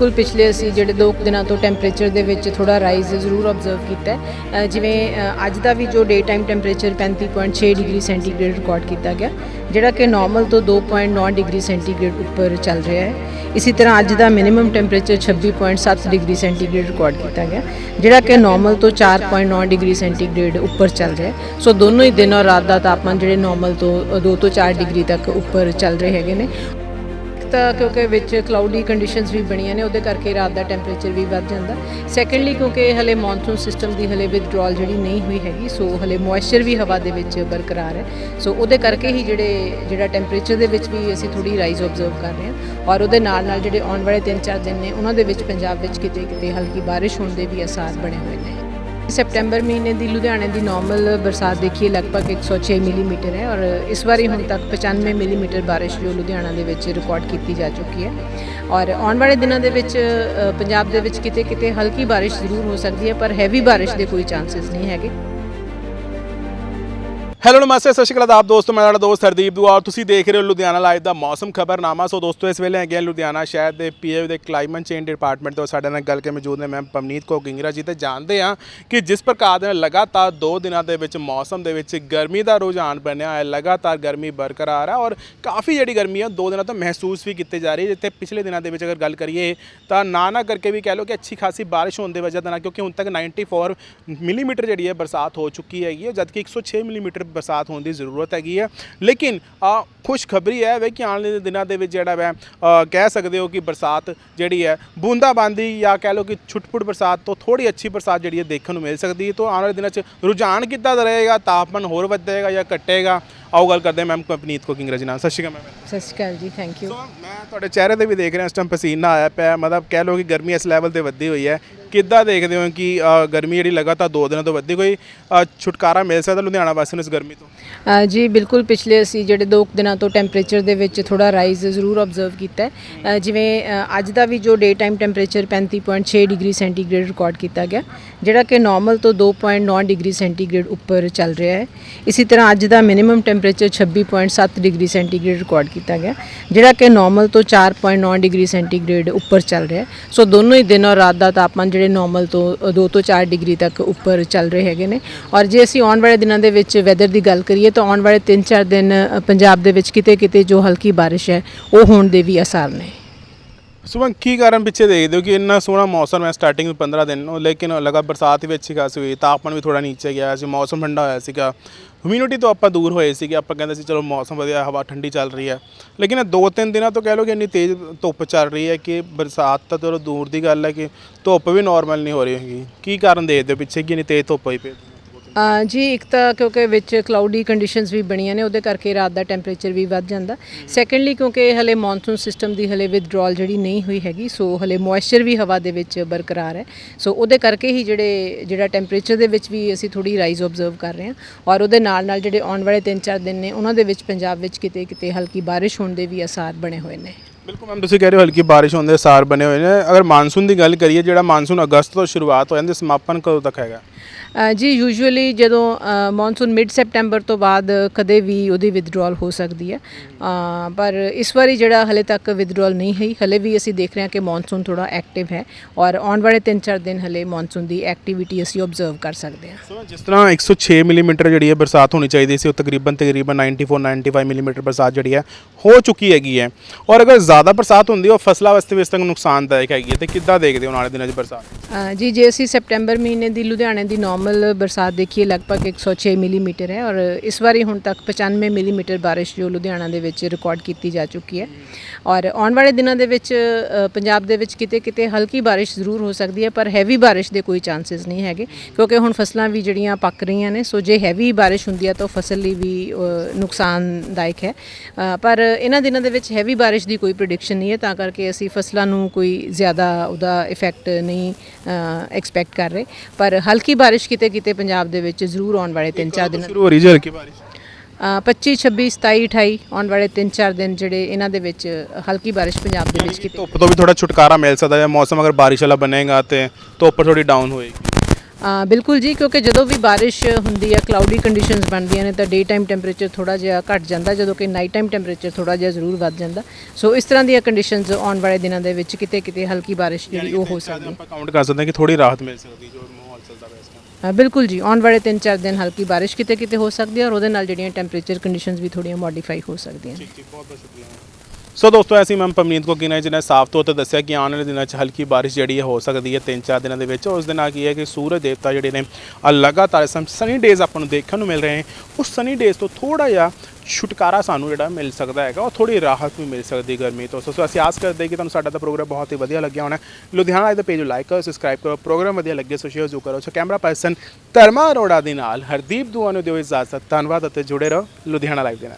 ਬਿਲਕੁਲ ਪਿਛਲੇ ਅਸੀਂ ਜਿਹੜੇ ਦੋ ਕੁ ਦਿਨਾਂ ਤੋਂ ਟੈਂਪਰੇਚਰ ਦੇ ਵਿੱਚ ਥੋੜਾ ਰਾਈਜ਼ ਜ਼ਰੂਰ ਆਬਜ਼ਰਵ ਕੀਤਾ ਹੈ। ਜਿਵੇਂ ਅੱਜ ਦਾ ਵੀ ਜੋ day time temperature 35.6 degree centigrade record ਕੀਤਾ ਗਿਆ, ਜਿਹੜਾ ਕਿ ਨਾਰਮਲ ਤੋਂ 2.9 ਡਿਗਰੀ ਸੈਂਟੀਗ੍ਰੇਡ ਉੱਪਰ ਚੱਲ ਰਿਹਾ ਹੈ। ਇਸੇ ਤਰ੍ਹਾਂ ਅੱਜ ਦਾ minimum temperature 26.7 degree centigrade record ਕੀਤਾ ਗਿਆ, ਜਿਹੜਾ ਕਿ ਨਾਰਮਲ ਤੋਂ 4.9 ਡਿਗਰੀ ਸੈਂਟੀਗ੍ਰੇਡ ਉੱਪਰ ਚੱਲ ਰਿਹਾ ਹੈ। ਸੋ ਦੋਨੋਂ ਹੀ ਦਿਨ ਔਰ ਰਾਤ ਦਾ ਤਾਪਮਾਨ ਜਿਹੜੇ ਨਾਰਮਲ ਤੋਂ 2 ਤੋਂ 4 ਡਿਗਰੀ ਤੱਕ ਉੱਪਰ ਚੱਲ ਰਹੇ ਹੈਗੇ ਨੇ। ਤਾਂ ਕਿਉਂਕਿ ਵਿੱਚ ਕਲਾਉਡੀ ਕੰਡੀਸ਼ਨਸ ਵੀ ਬਣੀਆਂ ਨੇ, ਉਹਦੇ ਕਰਕੇ ਰਾਤ ਦਾ ਟੈਂਪਰੇਚਰ ਵੀ ਵੱਧ ਜਾਂਦਾ। ਸੈਕੰਡਲੀ ਕਿਉਂਕਿ ਹਲੇ ਮੌਨਸੂਨ ਸਿਸਟਮ ਦੀ ਹਲੇ ਵਿਦਡਰਾਲ ਜਿਹੜੀ ਨਹੀਂ ਹੋਈ ਹੈਗੀ ਸੋ ਹਲੇ ਮੋਇਸਚਰ ਵੀ ਹਵਾ ਦੇ ਵਿੱਚ ਬਰਕਰਾਰ ਹੈ। ਸੋ ਉਹਦੇ ਕਰਕੇ ਹੀ ਜਿਹੜੇ, ਜਿਹੜਾ ਟੈਂਪਰੇਚਰ ਦੇ ਵਿੱਚ ਵੀ ਅਸੀਂ ਥੋੜੀ ਰਾਈਜ਼ ਆਬਜ਼ਰਵ ਕਰ ਰਹੇ ਹਾਂ। ਔਰ ਉਹਦੇ ਨਾਲ ਨਾਲ ਜਿਹੜੇ ਆਉਣ ਵਾਲੇ 3-4 ਦਿਨ ਨੇ, ਉਹਨਾਂ ਦੇ ਵਿੱਚ ਪੰਜਾਬ ਵਿੱਚ ਕਿਤੇ ਕਿਤੇ ਹਲਕੀ ਬਾਰਿਸ਼ ਹੋਣ ਦੇ ਵੀ ਅਸਾਰ ਬਣੇ ਹੋਏ ਨੇ। ਸੈਪਟੈਂਬਰ ਮਹੀਨੇ ਦੀ ਲੁਧਿਆਣੇ ਦੀ ਨਾਰਮਲ ਬਰਸਾਤ ਦੇਖੀਏ, ਲਗਭਗ 106 ਮਿਲੀਮੀਟਰ ਹੈ ਔਰ ਇਸ ਵਾਰੀ ਹੁਣ ਤੱਕ 95 ਮਿਲੀਮੀਟਰ ਬਾਰਿਸ਼ ਜੋ ਲੁਧਿਆਣਾ ਦੇ ਵਿੱਚ ਰਿਕਾਰਡ ਕੀਤੀ ਜਾ ਚੁੱਕੀ ਹੈ। ਔਰ ਆਉਣ ਵਾਲੇ ਦਿਨਾਂ ਦੇ ਵਿੱਚ ਪੰਜਾਬ ਦੇ ਵਿੱਚ ਕਿਤੇ ਕਿਤੇ ਹਲਕੀ ਬਾਰਿਸ਼ ਜ਼ਰੂਰ ਹੋ ਸਕਦੀ ਹੈ, ਪਰ ਹੈਵੀ ਬਾਰਿਸ਼ ਦੇ ਕੋਈ ਚਾਂਸਸ ਨਹੀਂ ਹੈਗੇ। ਹੈਲੋ, ਨਮਸਤੇ, ਸਤਿ ਸ਼੍ਰੀ ਅਕਾਲ ਆਪ ਦੋਸਤੋ, ਮੈਂ ਤੁਹਾਡਾ ਦੋਸਤ ਹਰਦੀਪ ਦੁਆਰ ਤੁਸੀਂ ਦੇਖ ਰਹੇ ਹੋ ਲੁਧਿਆਣਾ ਲਾਈਵ ਦਾ ਮੌਸਮ ਖਬਰਨਾਮਾ। ਸੋ ਦੋਸਤੋ, ਇਸ ਵੇਲੇ ਹੈਗੇ ਆ ਲੁਧਿਆਣਾ ਸ਼ਹਿਰ ਦੇ ਪੀਏ ਦੇ ਕਲਾਈਮੇਟ ਚੇਂਜ ਡਿਪਾਰਟਮੈਂਟ ਤੋਂ ਸਾਡੇ ਨਾਲ ਗੱਲ ਕੇ ਮੌਜੂਦ ਨੇ। ਮੈਮ ਪਵਨੀਤ ਕੋ ਗਿੰਗਰਾ ਜੀ ਤੇ ਜਾਣਦੇ ਹਾਂ ਕਿ ਜਿਸ ਪ੍ਰਕਾਰ ਦੇ ਨਾਲ ਲਗਾਤਾਰ 2 ਦਿਨਾਂ ਦੇ ਵਿੱਚ ਮੌਸਮ ਦੇ ਵਿੱਚ ਗਰਮੀ ਦਾ ਰੁਝਾਨ ਬਣਿਆ ਹੈ, ਲਗਾਤਾਰ ਗਰਮੀ ਬਰਕਰਾਰ ਹੈ ਔਰ ਕਾਫੀ ਜਿਹੜੀ ਗਰਮੀ ਹੈ 2 ਦਿਨਾਂ ਤੋਂ ਮਹਿਸੂਸ ਵੀ ਕੀਤੀ ਜਾ ਰਹੀ ਹੈ। ਜਿੱਥੇ ਪਿਛਲੇ ਦਿਨਾਂ ਦੇ ਵਿੱਚ ਅਗਰ ਗੱਲ ਕਰੀਏ ਤਾਂ ਨਾ ਨਾ ਕਰਕੇ ਵੀ ਕਹਿ ਲਓ ਕਿ ਅੱਛੀ ਖਾਸੀ ਬਾਰਿਸ਼ ਹੋਣ ਦੇ ਵਜ੍ਹਾ ਦੇ ਨਾਲ, ਕਿਉਂਕਿ ਹੁਣ ਤੱਕ 94 ਮਿਲੀਮੀਟਰ ਜਿਹੜੀ ਹੈ ਬਰਸਾਤ ਹੋ ਚੁੱਕੀ ਹੈਗੀ ਹੈ, ਜਦਕਿ 106 ਮਿਲੀਮੀਟਰ ਬਰਸਾਤ ਹੋਣ ਦੀ ਜ਼ਰੂਰਤ ਹੈਗੀ ਹੈ ਲੇਕਿਨ, ਆ, ਖੁਸ਼ਖਬਰੀ ਹੈ ਵੇ ਕਿ ਆਉਣ ਵਾਲੇ ਦਿਨਾਂ ਦੇ ਵਿੱਚ ਜਿਹੜਾ ਵੈ ਕਹਿ ਸਕਦੇ ਹੋ ਕਿ ਬਰਸਾਤ ਜਿਹੜੀ ਹੈ, ਬੂੰਦਾਬਾਂਦੀ ਜਾਂ ਕਹਿ ਲਓ ਕਿ ਛੁੱਟਪੁੱਟ ਬਰਸਾਤ ਤੋਂ ਥੋੜੀ ਅੱਛੀ ਬਰਸਾਤ ਜਿਹੜੀ ਹੈ ਦੇਖਣ ਨੂੰ ਮਿਲ ਸਕਦੀ ਹੈ। ਤੋਂ ਆਉਣ ਵਾਲੇ ਦਿਨਾਂ 'ਚ ਰੁਝਾਨ ਕਿੱਦਾਂ ਦਾ ਰਹੇਗਾ? ਤਾਪਮਾਨ ਹੋਰ ਵਧੇਗਾ ਜਾਂ ਘਟੇਗਾ? ਆਓ ਗੱਲ ਕਰਦੇ ਹਾਂ ਮੈਮ ਪਨੀਤ ਕੋ ਕਿੰਗਰਾ ਜੀ ਨਾਲ। ਸਤਿ ਸ਼੍ਰੀ ਅਕਾਲ ਮੈਮ। ਸਤਿ ਸ਼੍ਰੀ ਅਕਾਲ ਜੀ ਥੈਂਕ ਯੂ ਸੋ ਮੈਂ ਤੁਹਾਡੇ ਚਿਹਰੇ ਤੇ ਵੀ ਦੇਖ ਰਿਹਾ ਇਸ ਟਾਈਮ ਪਸੀਨਾ ਆਇਆ ਪਿਆ ਮਤਲਬ ਕਹਿ ਲਓ ਕਿ ਗਰਮੀ ਇਸ ਲੈਵਲ ਤੇ ਵੱਧੀ ਹੋਈ ਹੈ। ਕਿੱਦਾਂ ਦੇਖਦੇ ਹੋ ਕਿ ਅ, ਗਰਮੀ ਜਿਹੜੀ ਲਗਾਤਾਰ 2 ਦਿਨਾਂ ਤੋਂ ਵੱਧੀ ਕੋਈ ਅ, ਛੁਟਕਾਰਾ ਮਿਲ ਸਕਦਾ ਲੁਧਿਆਣਾ ਵਾਸੀਆਂ ਨੂੰ ਇਸ ਗਰਮੀ ਤੋਂ? ਅ, ਜੀ ਬਿਲਕੁਲ ਪਿਛਲੇ ਅਸੀਂ ਜਿਹੜੇ ਦੋ ਕੁ ਦਿਨਾਂ ਤੋਂ ਟੈਂਪਰੇਚਰ ਦੇ ਵਿੱਚ ਥੋੜਾ ਰਾਈਜ਼ ਜ਼ਰੂਰ ਆਬਜ਼ਰਵ ਕੀਤਾ ਹੈ। ਅ, ਜਿਵੇਂ ਅ, ਅੱਜ ਦਾ ਵੀ ਜੋ day time temperature 35.6 degree centigrade record ਕੀਤਾ ਗਿਆ ਜਿਹੜਾ ਕਿ ਨਾਰਮਲ ਤੋਂ 2.9 ਡਿਗਰੀ ਸੈਂਟੀਗ੍ਰੇਡ ਉੱਪਰ ਚੱਲ ਰਿਹਾ ਹੈ। ਇਸੇ ਤਰ੍ਹਾਂ ਅੱਜ ਦਾ minimum temperature 26.7 degree centigrade record ਕੀਤਾ ਗਿਆ, ਜਿਹੜਾ ਕਿ ਨਾਰਮਲ ਤੋਂ 4.9 ਡਿਗਰੀ ਸੈਂਟੀਗ੍ਰੇਡ ਉੱਪਰ ਚੱਲ ਰਿਹਾ ਸੋ ਦੋਨੋਂ ਹੀ ਦਿਨ ਔਰ ਰਾਤ ਦਾ ਤਾਪਮਾਨ ਜਿਹੜੇ ਨਾਰਮਲ ਤੋਂ 2 ਤੋਂ 4 ਡਿਗਰੀ ਤੱਕ ਉੱਪਰ ਚੱਲ ਰਹੇ ਹੈਗੇ ਨੇ। ਔਰ ਜੇ ਅਸੀਂ ਆਉਣ ਵਾਲੇ ਦਿਨਾਂ ਦੇ ਵਿੱਚ ਵੈਦਰ ਦੀ ਗੱਲ ਕਰੀਏ, ਤਾਂ ਆਉਣ ਵਾਲੇ 3-4 ਦਿਨ ਪੰਜਾਬ ਦੇ ਵਿੱਚ ਕਿਤੇ ਕਿਤੇ ਜੋ ਹਲਕੀ ਬਾਰਿਸ਼ ਹੈ, ਉਹ ਹੋਣ ਦੇ ਵੀ ਅਸਾਰ ਨੇ। ਸੁਬਹ ਕੀ ਕਾਰਨ ਪਿੱਛੇ ਦੇਖਦੇ ਹੋ ਕਿ ਇੰਨਾ ਸੋਹਣਾ ਮੌਸਮ ਹੈ ਸਟਾਰਟਿੰਗ 15 ਦਿਨ ਨੂੰ, ਲੇਕਿਨ ਲਗਾ ਬਰਸਾਤ ਵੀ ਅੱਛੀ ਖਾਸੀ ਹੋਈ, ਤਾਪਮਾਨ ਵੀ ਥੋੜਾ ਨੀਚੇ ਗਿਆ, ਸੀ ਮੌਸਮ ਠੰਡਾ ਹੋਇਆ ਸੀਗਾ। ਹਿਊਮਿਡਿਟੀ ਤੋਂ ਆਪਾਂ ਦੂਰ ਹੋਏ ਸੀਗੇ, ਆਪਾਂ ਕਹਿੰਦੇ ਸੀ ਚਲੋ ਮੌਸਮ ਵਧੀਆ, ਹਵਾ ਠੰਡੀ ਚੱਲ ਰਹੀ ਹੈ। ਲੇਕਿਨ ਇਹ ਦੋ ਤਿੰਨ ਦਿਨਾਂ ਤੋਂ ਕਹਿ ਲਓ ਕਿ ਇੰਨੀ ਤੇਜ਼ ਧੁੱਪ ਚੱਲ ਰਹੀ ਹੈ ਕਿ ਬਰਸਾਤ ਤਾਂ ਚਲੋ ਦੂਰ ਦੀ ਗੱਲ ਹੈ ਕਿ ਧੁੱਪ ਵੀ ਨਾਰਮਲ ਨਹੀਂ ਹੋ ਰਹੀ ਹੈਗੀ। ਕੀ ਕਾਰਨ ਦੇਖਦੇ ਹੋ ਪਿੱਛੇ ਕਿ ਇੰਨੀ ਤੇਜ਼ ਧੁੱਪ ਹੋਈ ਪਈ ਅ, ਜੀ ਇੱਕ ਤਾਂ ਕਿਉਂਕਿ ਵਿੱਚ ਕਲਾਉਡੀ ਕੰਡੀਸ਼ਨਸ ਵੀ ਬਣੀਆਂ ਨੇ ਉਹਦੇ ਕਰਕੇ ਰਾਤ ਦਾ ਟੈਂਪਰੇਚਰ ਵੀ ਵੱਧ ਜਾਂਦਾ। ਸੈਕੰਡਲੀ ਕਿਉਂਕਿ ਹਲੇ ਮੌਨਸੂਨ ਸਿਸਟਮ ਦੀ ਹਲੇ ਵਿਦਡਰਾਲ ਜਿਹੜੀ ਨਹੀਂ ਹੋਈ ਹੈਗੀ ਸੋ ਹਲੇ ਮੋਇਸਚਰ ਵੀ ਹਵਾ ਦੇ ਵਿੱਚ ਬਰਕਰਾਰ ਹੈ। ਸੋ ਉਹਦੇ ਕਰਕੇ ਹੀ ਜਿਹੜੇ ਜਿਹੜਾ ਟੈਂਪਰੇਚਰ ਦੇ ਵਿੱਚ ਵੀ ਅਸੀਂ ਥੋੜੀ ਰਾਈਜ਼ ਆਬਜ਼ਰਵ ਕਰ ਰਹੇ ਹਾਂ। ਔਰ ਉਹਦੇ ਨਾਲ ਨਾਲ ਜਿਹੜੇ ਆਉਣ ਵਾਲੇ 3-4 ਦਿਨ ਨੇ ਉਹਨਾਂ ਦੇ ਵਿੱਚ ਪੰਜਾਬ ਵਿੱਚ ਕਿਤੇ ਕਿਤੇ ਹਲਕੀ ਬਾਰਿਸ਼ ਹੋਣ ਦੇ ਵੀ ਅਸਾਰ ਬਣੇ ਹੋਏ ਨੇ। ਬਿਲਕੁਲ ਮੈਮ ਤੁਸੀਂ ਕਹਿ ਰਹੇ ਹੋ ਹਲਕੀ ਬਾਰਿਸ਼ ਹੋਣ ਦੇ ਸਾਰ ਬਣੇ ਹੋਏ ਨੇ। ਅਗਰ ਮਾਨਸੂਨ ਦੀ ਗੱਲ ਕਰੀਏ ਜਿਹੜਾ ਮਾਨਸੂਨ ਅਗਸਤ ਤੋਂ ਸ਼ੁਰੂਆਤ ਹੋ ਜਾਂਦੀ ਸਮਾਪਨ ਕਦੋਂ ਤੱਕ ਹੈਗਾ? ਜੀ ਯੂਜੂਅਲੀ ਜਦੋਂ ਮੌਨਸੂਨ ਮਿਡ ਸੈਪਟੈਂਬਰ ਤੋਂ ਬਾਅਦ ਕਦੇ ਵੀ ਉਹਦੀ ਵਿਦਡਰਾਲ ਹੋ ਸਕਦੀ ਹੈ। ਪਰ ਇਸ ਵਾਰੀ ਜਿਹੜਾ ਹਲੇ ਤੱਕ ਵਿਦਡਰਾਲ ਨਹੀਂ ਹੋਈ ਹਲੇ ਵੀ ਅਸੀਂ ਦੇਖ ਰਹੇ ਹਾਂ ਕਿ ਮੌਨਸੂਨ ਥੋੜਾ ਐਕਟਿਵ ਹੈ ਔਰ ਆਉਣ ਵਾਲੇ 3-4 ਦਿਨ ਹਲੇ ਮੌਨਸੂਨ ਦੀ ਐਕਟੀਵਿਟੀ ਅਸੀਂ ਆਬਜ਼ਰਵ ਕਰ ਸਕਦੇ ਹਾਂ। ਸੋ ਜਿਸ ਤਰ੍ਹਾਂ 106 ਮਿਲੀਮੀਟਰ ਜਿਹੜੀ ਹੈ ਬਰਸਾਤ ਹੋਣੀ ਚਾਹੀਦੀ ਸੀ ਉਹ ਤਕਰੀਬਨ ਤਕਰੀਬਨ 94 95 ਮਿਲੀਮੀਟਰ ਬਰਸਾਤ ਜਿਹੜੀ ਹੈ ਹੋ ਚੁੱਕੀ ਹੈਗੀ ਹੈ। ਔਰ ਅਗਰ ਜ਼ਿਆਦਾ ਬਰਸਾਤ ਹੁੰਦੀ ਹੈ ਉਹ ਫਸਲਾਂ ਵਾਸਤੇ ਵੀ ਇਸ ਤੱਕ ਨੁਕਸਾਨਦਾਇਕ ਹੈਗੀ ਹੈ ਤੇ ਕਿੱਦਾਂ ਦੇਖਦੇ ਹੋ ਨਾਲੇ ਦਿਨਾਂ 'ਚ ਬਰਸਾਤ? ਅ, ਜੀ ਜੇ ਅਸੀਂ ਸੈਪਟੈਂਬਰ ਮਹੀਨੇ ਦੀ ਲੁਧਿਆਣੇ ਦੀ ਨਾਰਮਲ ਬਰਸਾਤ ਦੇਖੀਏ ਲਗਭਗ 106 ਮਿਲੀਮੀਟਰ ਹੈ ਔਰ ਇਸ ਵਾਰੀ ਹੁਣ ਤੱਕ 95 ਮਿਲੀਮੀਟਰ ਬਾਰਿਸ਼ ਜੋ ਲੁਧਿਆਣਾ ਦੇ ਵਿੱਚ ਰਿਕਾਰਡ ਕੀਤੀ ਜਾ ਚੁੱਕੀ ਹੈ। ਔਰ ਆਉਣ ਵਾਲੇ ਦਿਨਾਂ ਦੇ ਵਿੱਚ ਅ, ਪੰਜਾਬ ਦੇ ਵਿੱਚ ਕਿਤੇ ਕਿਤੇ ਹਲਕੀ ਬਾਰਿਸ਼ ਜ਼ਰੂਰ ਹੋ ਸਕਦੀ ਹੈ ਪਰ ਹੈਵੀ ਬਾਰਿਸ਼ ਦੇ ਕੋਈ ਚਾਂਸਸ ਨਹੀਂ ਹੈਗੇ ਕਿਉਂਕਿ ਹੁਣ ਫਸਲਾਂ ਵੀ ਜਿਹੜੀਆਂ ਪੱਕ ਰਹੀਆਂ ਨੇ ਸੋ ਜੇ ਹੈਵੀ ਬਾਰਿਸ਼ ਹੁੰਦੀ ਹੈ ਤਾਂ ਉਹ ਫਸਲ ਲਈ ਵੀ ਅ, ਨੁਕਸਾਨਦਾਇਕ ਹੈ। ਅ, ਪਰ ਇਹਨਾਂ ਦਿਨਾਂ ਦੇ ਵਿੱਚ ਹੈਵੀ ਬਾਰਿਸ਼ ਦੀ ਕੋਈ ਪ੍ਰੈਡਿਕਸ਼ਨ ਨਹੀਂ ਹੈ ਤਾਂ ਕਰਕੇ ਅਸੀਂ ਫਸਲਾਂ ਨੂੰ ਕੋਈ ਜ਼ਿਆਦਾ ਉਹਦਾ ਇਫੈਕਟ ਨਹੀਂ ਐਕਸਪੈਕਟ ਕਰ ਰਹੇ। ਪਰ ਹਲਕੀ ਬਾਰਿਸ਼ ਕਿਤੇ ਕਿਤੇ ਪੰਜਾਬ ਦੇ ਵਿੱਚ ਜ਼ਰੂਰ ਆਉਣ ਵਾਲੇ 3-4 ਦਿਨ ਸ਼ੁਰੂ ਹੋ ਰਹੀ ਜੀ ਹਲਕੀ ਬਾਰਿਸ਼? ਅ, 25 26 27 28 ਆਉਣ ਵਾਲੇ 3-4 ਦਿਨ ਜਿਹੜੇ ਇਹਨਾਂ ਦੇ ਵਿੱਚ ਹਲਕੀ ਬਾਰਿਸ਼ ਪੰਜਾਬ ਦੇ ਵਿੱਚ ਕਿਤੇ ਧੁੱਪ ਤੋਂ ਵੀ ਥੋੜਾ ਛੁਟਕਾਰਾ ਮਿਲ ਸਕਦਾ ਹੈ। ਮੌਸਮ ਅਗਰ ਬਾਰਿਸ਼ ਵਾਲਾ ਬਣੇਗਾ ਤੇ ਧੁੱਪ ਥੋੜੀ ਡਾਊਨ ਹੋਏਗੀ। ਬਿਲਕੁਲ ਜੀ ਕਿਉਂਕਿ ਜਦੋਂ ਵੀ ਬਾਰਿਸ਼ ਹੁੰਦੀ ਹੈ ਕਲਾਉਡੀ ਕੰਡੀਸ਼ਨਸ ਬਣਦੀਆਂ ਨੇ ਤਾਂ ਡੇ ਟਾਈਮ ਟੈਂਪਰੇਚਰ ਥੋੜਾ ਜਿਹਾ ਘਟ ਜਾਂਦਾ ਜਦੋਂ ਕਿ ਨਾਈਟ ਟਾਈਮ ਟੈਂਪਰੇਚਰ ਥੋੜਾ ਜਿਹਾ ਜ਼ਰੂਰ ਵੱਧ ਜਾਂਦਾ। ਸੋ ਇਸ ਤਰ੍ਹਾਂ ਦੀਆਂ ਕੰਡੀਸ਼ਨਸ ਆਉਣ ਵਾਲੇ ਦਿਨਾਂ ਦੇ ਵਿੱਚ ਕਿਤੇ ਕਿਤੇ ਹਲਕੀ ਬਾਰਿਸ਼ ਜਿਹੜੀ ਉਹ ਹੋ ਸਕਦੀ ਹੈ। ਆਪਾਂ ਕਾਊਂਟ ਕਰ ਸਕਦੇ ਹਾਂ ਕਿ ਥੋੜੀ ਰਾਹਤ ਮਿਲ ਸਕਦੀ ਜੋ ਮਾਹੌਲ ਚੱਲਦਾ ਪਿਆ ਇਸ ਟਾਈਮ ਬਿਲਕੁਲ ਜੀ ਆਉਣ ਵਾਲੇ 3-4 ਦਿਨ ਹਲਕੀ ਬਾਰਿਸ਼ ਕਿਤੇ ਕਿਤੇ ਹੋ ਸਕਦੀ ਹੈ ਔਰ ਉਹਦੇ ਨਾਲ ਜਿਹੜੀਆਂ ਟੈਂਪਰੇਚਰ ਕੰਡੀਸ਼ਨਸ ਵੀ ਥੋੜੀਆਂ ਮੋਡੀਫਾਈ ਹੋ ਸਕਦੀਆਂ ਠੀਕ ਠੀਕ ਬਹੁਤ ਬਹੁਤ ਸ਼ੁਕਰੀਆ। ਸੋ ਦੋਸਤੋ, ਐਸੀ ਮੈਂ ਪਮਨੀਤ ਕੋ ਨੇ ਜਿਹਨੇ ਸਾਫ਼ ਤੌਰ ਤੇ ਦੱਸਿਆ ਕਿ ਆਉਣ ਵਾਲੇ ਦਿਨਾਂ 'ਚ ਹਲਕੀ ਬਾਰਿਸ਼ ਜਿਹੜੀ ਹੈ ਹੋ ਸਕਦੀ ਹੈ 3-4 ਦਿਨਾਂ ਦੇ ਵਿੱਚ। ਉਸ ਦੇ ਨਾਲ ਕੀ ਹੈ ਕਿ ਸੂਰਜ ਦੇਵਤਾ ਜਿਹੜੇ ਨੇ ਲਗਾਤਾਰ ਸਮ ਸਨੀ ਡੇਜ਼ ਆਪਾਂ ਨੂੰ ਦੇਖਣ ਨੂੰ ਮਿਲ ਰਹੇ ਹਨ ਉਸ ਸਨੀ ਡੇਜ਼ ਤੋਂ ਥੋੜਾ ਜਿਹਾ ਛੁਟਕਾਰਾ ਸਾਨੂੰ ਜਿਹੜਾ ਮਿਲ ਸਕਦਾ ਹੈਗਾ, ਉਹ ਥੋੜੀ ਰਾਹਤ ਵੀ ਮਿਲ ਸਕਦੀ ਗਰਮੀ ਤੋਂ। ਸੋ ਅਸੀਂ ਆਸ ਕਰਦੇ ਕਿ ਤੁਹਾਨੂੰ ਸਾਡਾ ਤਾਂ ਪ੍ਰੋਗਰਾਮ ਬਹੁਤ ਹੀ ਵਧੀਆ ਲੱਗਿਆ ਹੋਣਾ। ਲੁਧਿਆਣਾ ਦੇ ਪੇਜ ਨੂੰ ਲਾਈਕ ਕਰੋ ਸਬਸਕ੍ਰਾਈਬ ਕਰੋ ਪ੍ਰੋਗਰਾਮ ਵਧੀਆ ਲੱਗੇ ਸੋ ਸ਼ੇਅਰ ਜ਼ਰੂਰ ਕਰੋ। So camera person Dharma Arora ਦੇ ਨਾਲ ਹਰਦੀਪ ਦੁਆ ਨੂੰ ਦਿਓ ਇਜਾਜ਼ਤ। ਧੰਨਵਾਦ ਅਤੇ ਜੁੜੇ ਰਹੋ ਲੁਧਿਆਣਾ ਲਾਈਵ ਦੇ ਨਾਲ।